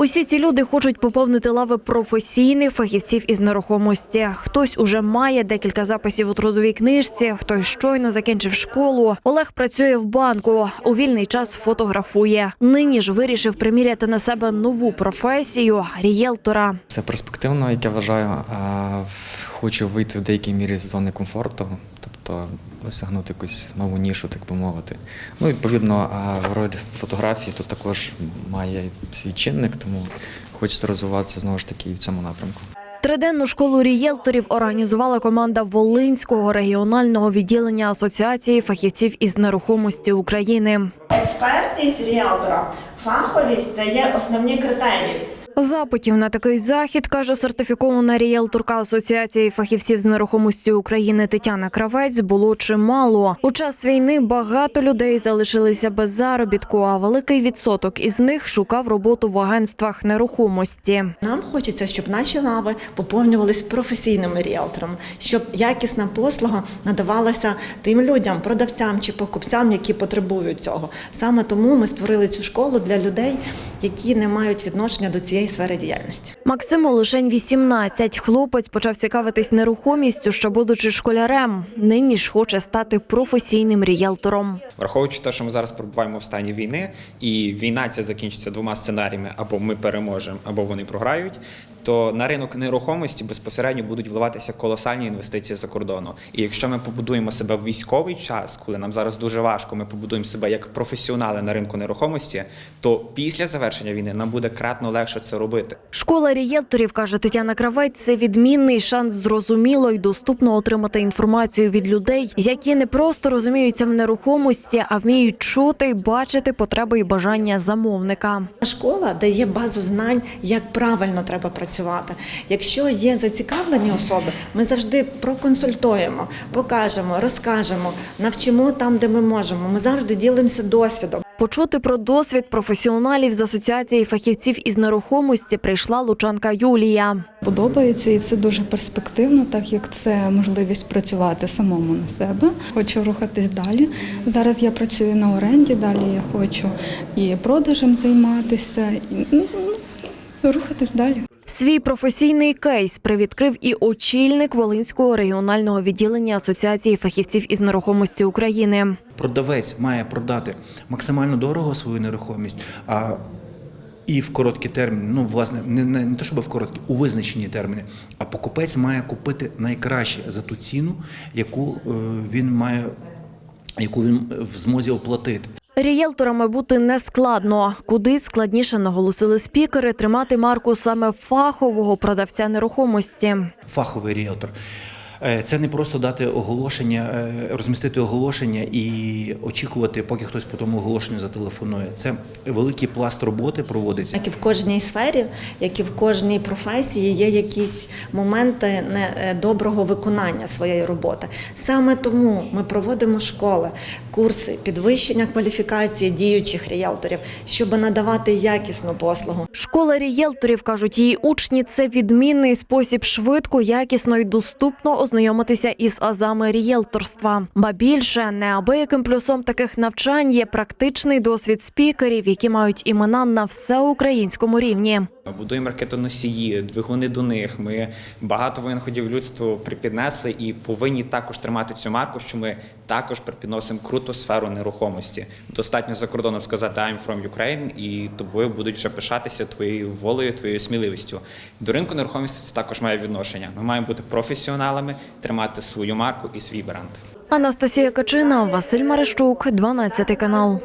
Усі ці люди хочуть поповнити лави професійних фахівців із нерухомості. Хтось уже має декілька записів у трудовій книжці, хтось щойно закінчив школу. Олег працює в банку. У вільний час фотографує. Нині ж вирішив приміряти на себе нову професію рієлтора. Це перспективно, як я вважаю. Хочу вийти в деякій мірі з зони комфорту, тобто досягнути якусь нову нішу, так би мовити. Ну, відповідно, роль фотографії тут також має свій чинник, тому хочеться розвиватися знову ж таки і в цьому напрямку. Триденну школу рієлторів організувала команда Волинського регіонального відділення Асоціації фахівців із нерухомості України. Експертність ріелтора, фаховість це є основні критерії. Запитів на такий захід каже сертифікована рієлторка Асоціації фахівців з нерухомості України Тетяна Кравець. Було чимало. У час війни багато людей залишилися без заробітку, а великий відсоток із них шукав роботу в агентствах нерухомості. Нам хочеться, щоб наші лави поповнювались професійними ріелторами, щоб якісна послуга надавалася тим людям, продавцям чи покупцям, які потребують цього. Саме тому ми створили цю школу для людей, які не мають відношення до цієї сфери діяльності. Максиму лишень 18. Хлопець почав цікавитись нерухомістю, ще будучи школярем. Нині ж хоче стати професійним рієлтором. Враховуючи те, що ми зараз перебуваємо в стані війни, і війна ця закінчиться двома сценаріями: або ми переможемо, або вони програють. То на ринок нерухомості безпосередньо будуть вливатися колосальні інвестиції за кордону. І якщо ми побудуємо себе в військовий час, коли нам зараз дуже важко, ми побудуємо себе як професіонали на ринку нерухомості, то після завершення війни нам буде кратно легше це робити. Школа рієлторів, каже Тетяна Кравець, це відмінний шанс зрозуміло і доступно отримати інформацію від людей, які не просто розуміються в нерухомості, а вміють чути й бачити потреби і бажання замовника. Школа дає базу знань, як правильно треба працювати. Якщо є зацікавлені особи, ми завжди проконсультуємо, покажемо, розкажемо, навчимо там, де ми можемо. Ми завжди ділимося досвідом. Почути про досвід професіоналів з асоціації фахівців із нерухомості прийшла лучанка Юлія. Подобається і це дуже перспективно, так як це можливість працювати самому на себе. Хочу рухатись далі. Зараз я працюю на оренді, далі я хочу і продажем займатися, і ну, ну, рухатись далі. Свій професійний кейс привідкрив і очільник Волинського регіонального відділення Асоціації фахівців із нерухомості України. Продавець має продати максимально дорого свою нерухомість, а і в короткі терміни, ну власне, не, не, не те, щоб в короткі, у визначені терміни. А покупець має купити найкраще за ту ціну, яку е, він має, яку він в змозі оплатити. Рієлторами бути не складно. Куди складніше наголосили спікери тримати марку саме фахового продавця нерухомості. Фаховий ріелтор. Е, Це не просто дати оголошення, е, розмістити оголошення і очікувати, поки хтось по тому оголошенню зателефонує. Це великий пласт роботи проводиться. Як і в кожній сфері, як і в кожній професії, є якісь моменти не- е, виконання своєї роботи. Саме тому ми проводимо школи, курси підвищення кваліфікації діючих ріелторів, щоб надавати якісну послугу. Школа рієлторів, кажуть її учні, це відмінний спосіб швидко, якісно і доступно ознайомитися із азами рієлторства. Ба більше неабияким плюсом таких навчань є практичний досвід спікерів, які мають імена на всеукраїнському рівні. Ми будуємо ракетоносії, двигуни до них. Ми багато винаходів людству припіднесли і повинні також тримати цю марку, що ми також припідносимо круту сферу нерухомості. Достатньо за кордоном сказати I'm from Ukraine, і тобою будуть вже пишатися твоєю волею, твоєю сміливістю. До ринку нерухомості це також має відношення. Ми маємо бути професіоналами, тримати свою марку і свій бренд. Анастасія Качина, Василь Марищук, 12 канал.